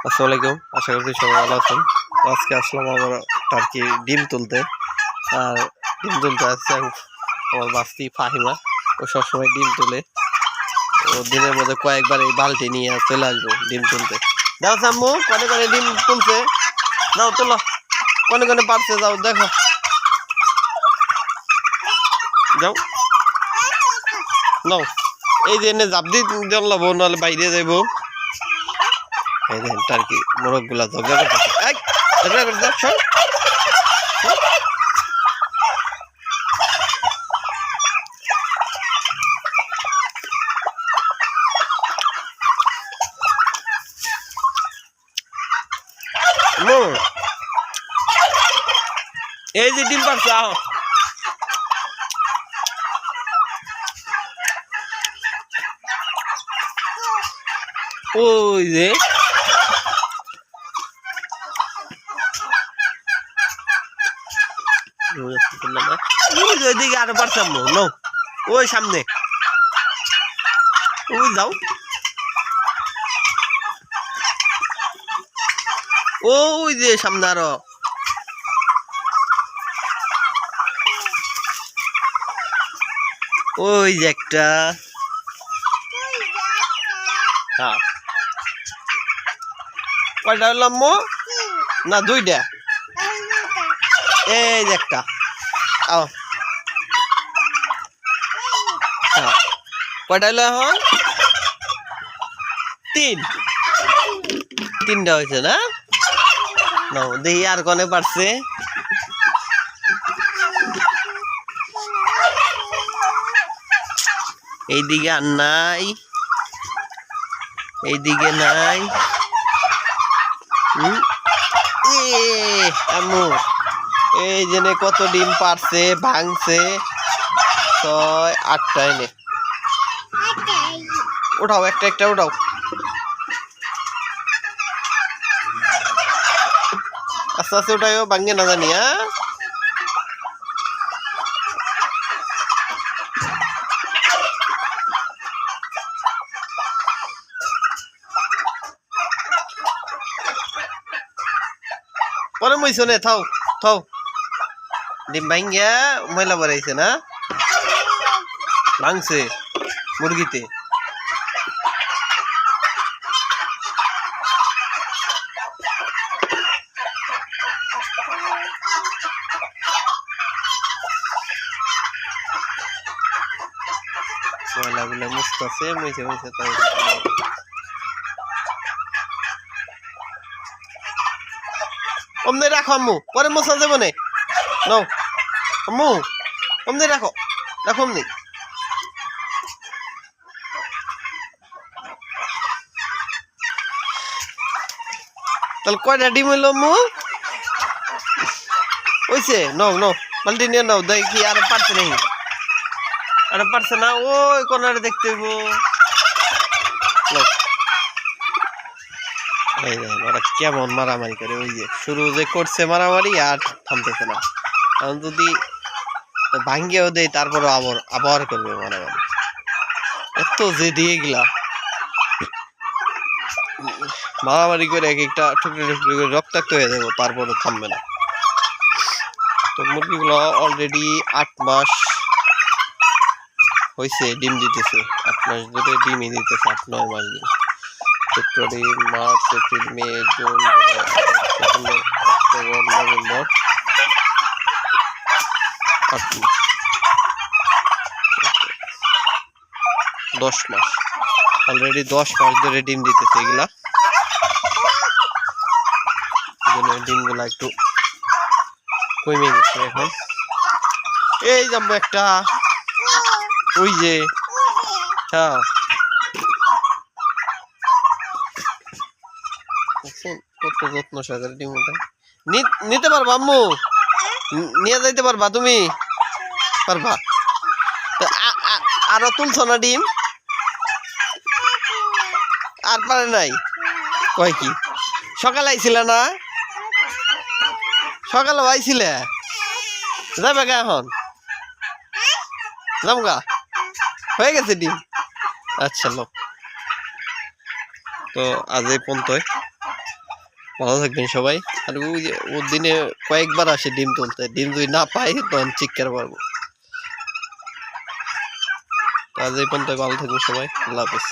আসসালামু আলাইকুম আশা করছি সবাই ভালো আছেন আজকে আসলাম আমার টার্কি ডিম তুলতে আর ডিম তুলতে আসছে আমার বাস্তি ফাহিমা ও সবসময় ডিম তুলে ও দিনের মধ্যে কয়েকবার এই বালতি নিয়ে চলে আসব ডিম তুলতে দাও সাম্মু কনে কনে ডিম তুলছে যাও তোলো কনে কনে পারছে যাও দেখো যাও নাও এই যে এনে জাপ দিয়ে জল্লাবো নাহলে বাইরে যাইবো এই দেখেন, টার্কি মোরগগুলা ঝগড়া করতেছে। ঝগড়া এই যে ডিম পারছে, আহ। ওই যে ওই যে ওইদিকে আরও পারতাম নো ওই সামনে। ওই যাও। ওই যে সামনে আরও। ওই যে একটা। হ্যাঁ। কয়টা হলাম মো না দুইটা। এই যে একটা। আও। হ্যাঁ কয়টা হলো এখন? তিন। তিনটা হয়েছে না? দেখি আর কনে পারছে। এইদিকে আর নাই। এইদিকে নাই। আম্মু এই জেনে কত ডিম পারছে, ভাঙছে। ছয় আটটা এনে উঠাও, একটা একটা উঠাও। আস্তে আস্তে উঠাইও ভাঙে না জানি হ্যাঁ? পরে মইছো নে, থাও থাও। ডিম ভাঙ্গিয়া ময়লা বাড়াইছে না? ভাঙছে মুরগিতে। ময়লাগুলো মুছতেছে মুছে মুছে তাই অমনে রাখো আম্মু, পরে মশলা দেবো নে। নাও, আম্মু, অমনে রাখো রাখো অমনি। তাহলে কয়টা ডিম হইল আম্মু ওইছে, নাও নাও বালতি নিয়ে নাও, দেখি আর পারছে নাকি? আর পারছে না, ওই কোনারে দেখতে হইব। ওরা কেমন মারামারি করে, ওই যে, শুরু যে করছে মারামারি আর থামতেছে না। কারণ যদি ভাঙ্গিয়েও দেয় তারপরে আবার আবার করবে মারামারি। এত যে দিয়ে গেলা মারামারি করে এক একটা টুকরি টুকরি করে রক্তাক্ত হয়ে যাব তারপরে থামবে না। তো মুরগিগুলো অলরেডি আট মাস হয়েছে ডিম দিতেছে। আট মাস ধরে ডিমই দিতেছে, আট, নয় মাস ধরে। ফেব্রুয়ারি, মার্চ, এপ্রিল, মে, জুন সেপ্টেম্বর, অক্টোবর, নভেম্বর। আট দশ মাস। অলরেডি দশ মাস ধরে ডিম দিতেছে এগুলা। জন্য ডিমগুলা একটু কমে গেছে এখন। এই যাব একটা। ওই যে। হ্যাঁ। কত যত্ন সহকারে ডিম ওঠে নি- নিতে পারবা আম্মু? নিয়ে যাইতে পারবা তুমি? পারবা? আরও তুলছো না ডিম? আর পারে নাই? কয় কি? সকালে আইছিল না? সকালে আইছিলে যাবে গা এখন? যাম গা। হয়ে গেছে ডিম। আচ্ছা লোক তো আজ এই পর্যন্তই। ভালো থাকবেন সবাই। আর ওই যে ওর দিনে কয়েকবার আসে ডিম তুলতে। ডিম যদি না পাই তখন চিৎকার পারব তো আজ এই পর্যন্ত ভালো থাকবেন সবাই। আল্লাহ হাফিজ।